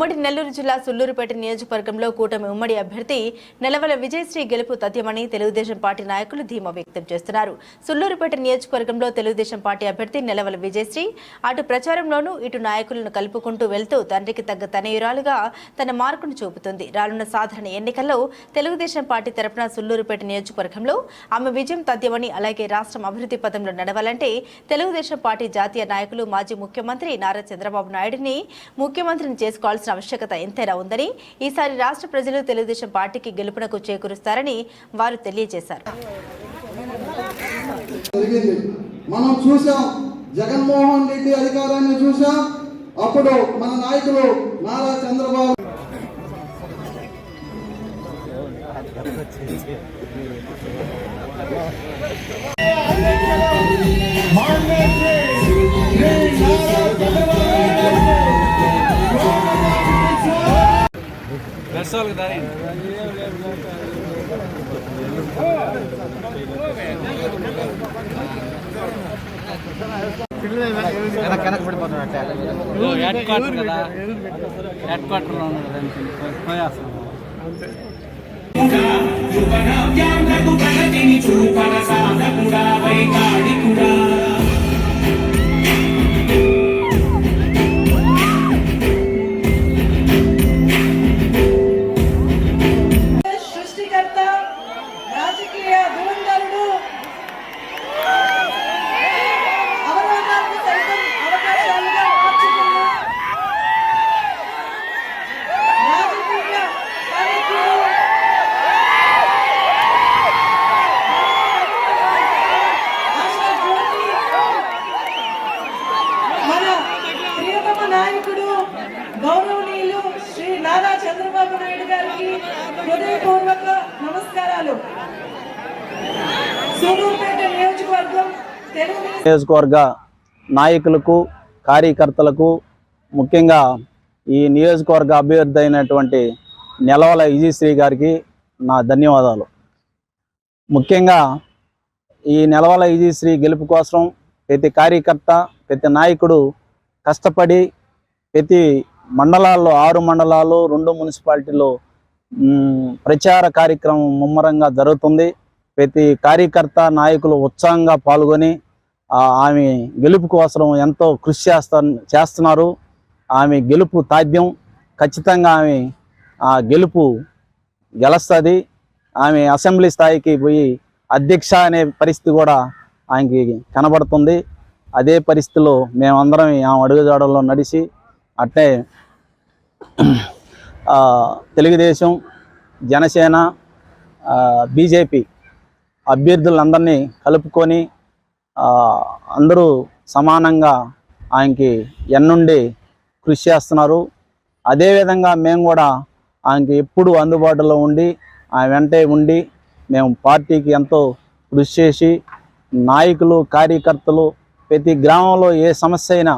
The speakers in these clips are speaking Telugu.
ఉమ్మడి నెల్లూరు జిల్లా సుల్లూరుపేట నియోజకవర్గంలో కూటమి ఉమ్మడి అభ్యర్థి నెలవల విజయశ్రీ గెలుపు తథ్యమని తెలుగుదేశం పార్టీ నాయకులు ధీమా వ్యక్తం చేస్తున్నారు. సుల్లూరుపేట నియోజకవర్గంలో తెలుగుదేశం పార్టీ అభ్యర్థి నెలవల విజయశ్రీ అటు ప్రచారంలోనూ ఇటు నాయకులను కలుపుకుంటూ వెళ్తూ తండ్రికి తగ్గ తనయురాలుగా తన మార్కును చూపుతుంది. రానున్న సాధారణ ఎన్నికల్లో తెలుగుదేశం పార్టీ తరపున సుల్లూరుపేట నియోజకవర్గంలో ఆమె విజయం తథ్యమని అలాగే రాష్ట్రం అభివృద్ధి పథంలో నడవాలంటే తెలుగుదేశం పార్టీ జాతీయ నాయకులు మాజీ ముఖ్యమంత్రి నారా చంద్రబాబు నాయుడిని ముఖ్యమంత్రిని చేసుకోవాల్సిన ఆవశ్యకత ఎంతైనా ఉందని ఈసారి రాష్ట్ర ప్రజలు తెలుగుదేశం పార్టీకి గెలుపునకు చేకూరుస్తారని వారు తెలియజేశారు. మనం చూసాం జగన్మోహన్ రెడ్డి అధికారాన్ని చూసాం. అప్పుడు మన నాయకులు నారా చంద్రబాబు. దర్శకులకు దారి. హెడ్ క్వార్టర్ కదా. హెడ్ క్వార్టర్లో ఉన్నాడు ప్రగతిని చూపన సాధకుడా వైకాడికుడా నాయకుడు గౌరవనీయులు శ్రీ నారా చంద్రబాబు నాయుడు గారికి హృదయపూర్వక నమస్కారాలు. సూలూరుపేట నియోజకవర్గం నియోజకవర్గ నాయకులకు కార్యకర్తలకు ముఖ్యంగా ఈ నియోజకవర్గ అభ్యర్థి అయినటువంటి నెలవల విజయశ్రీ గారికి నా ధన్యవాదాలు. ముఖ్యంగా ఈ నెలవల విజయశ్రీ గెలుపు కోసం ప్రతి కార్యకర్త ప్రతి నాయకుడు కష్టపడి ప్రతి మండలాల్లో ఆరు మండలాలు రెండు మున్సిపాలిటీలో ప్రచార కార్యక్రమం ముమ్మరంగా జరుగుతుంది. ప్రతి కార్యకర్త నాయకులు ఉత్సాహంగా పాల్గొని ఆమె గెలుపు కోసం ఎంతో కృషి చేస్తా చేస్తున్నారు. ఆమె గెలుపు సాధ్యం. ఖచ్చితంగా ఆమె ఆ గెలుపు గెలుస్తుంది. ఆమె అసెంబ్లీ స్థాయికి పోయి అధ్యక్ష అనే పరిస్థితి కూడా ఆయనకి కనబడుతుంది. అదే పరిస్థితిలో మేమందరం ఆమె అడుగుజాడల్లో నడిచి అట్టే తెలుగుదేశం జనసేన బీజేపీ అభ్యర్థులందరినీ కలుపుకొని అందరూ సమానంగా ఆయనకి ఎన్నుండి కృషి చేస్తున్నారు. అదేవిధంగా మేము కూడా ఆయనకి ఎప్పుడు అందుబాటులో ఉండి ఆయన వెంటే ఉండి మేము పార్టీకి ఎంతో కృషి చేసి నాయకులు కార్యకర్తలు ప్రతి గ్రామంలో ఏ సమస్య అయినా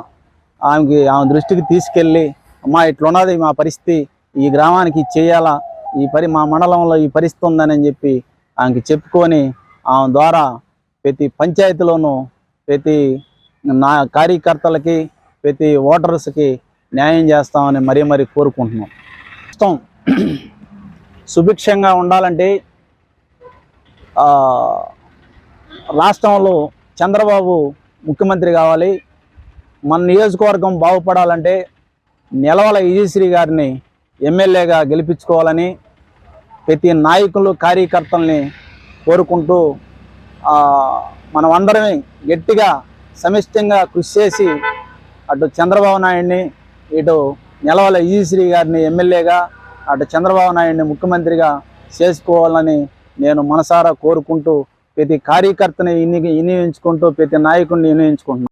ఆమెకి ఆమె దృష్టికి తీసుకెళ్ళి అమ్మా ఇట్లున్నది మా పరిస్థితి ఈ గ్రామానికి చేయాలా? ఈ పరి మా మండలంలో ఈ పరిస్థితి ఉందని చెప్పి ఆమెకి చెప్పుకొని ఆమె ద్వారా ప్రతి పంచాయతీలోనూ ప్రతి నా కార్యకర్తలకి ప్రతి ఓటర్స్కి న్యాయం చేస్తామని మరీ మరీ కోరుకుంటున్నాం. సుభిక్షంగా ఉండాలంటే రాష్ట్రంలో చంద్రబాబు ముఖ్యమంత్రి కావాలి. మన నియోజకవర్గం బాగుపడాలంటే నెలవల విజయశ్రీ గారిని ఎమ్మెల్యేగా గెలిపించుకోవాలని ప్రతి నాయకులు కార్యకర్తల్ని కోరుకుంటూ మనం అందరమే గట్టిగా సమిష్టంగా కృషి చేసి అటు చంద్రబాబు నాయుడిని ఇటు నెలవల విజయశ్రీ గారిని ఎమ్మెల్యేగా అటు చంద్రబాబు నాయుడిని ముఖ్యమంత్రిగా చేసుకోవాలని నేను మనసారా కోరుకుంటూ ప్రతి కార్యకర్తని వినియోగించుకుంటూ ప్రతి నాయకుడిని వినియోగించుకుంటున్నాను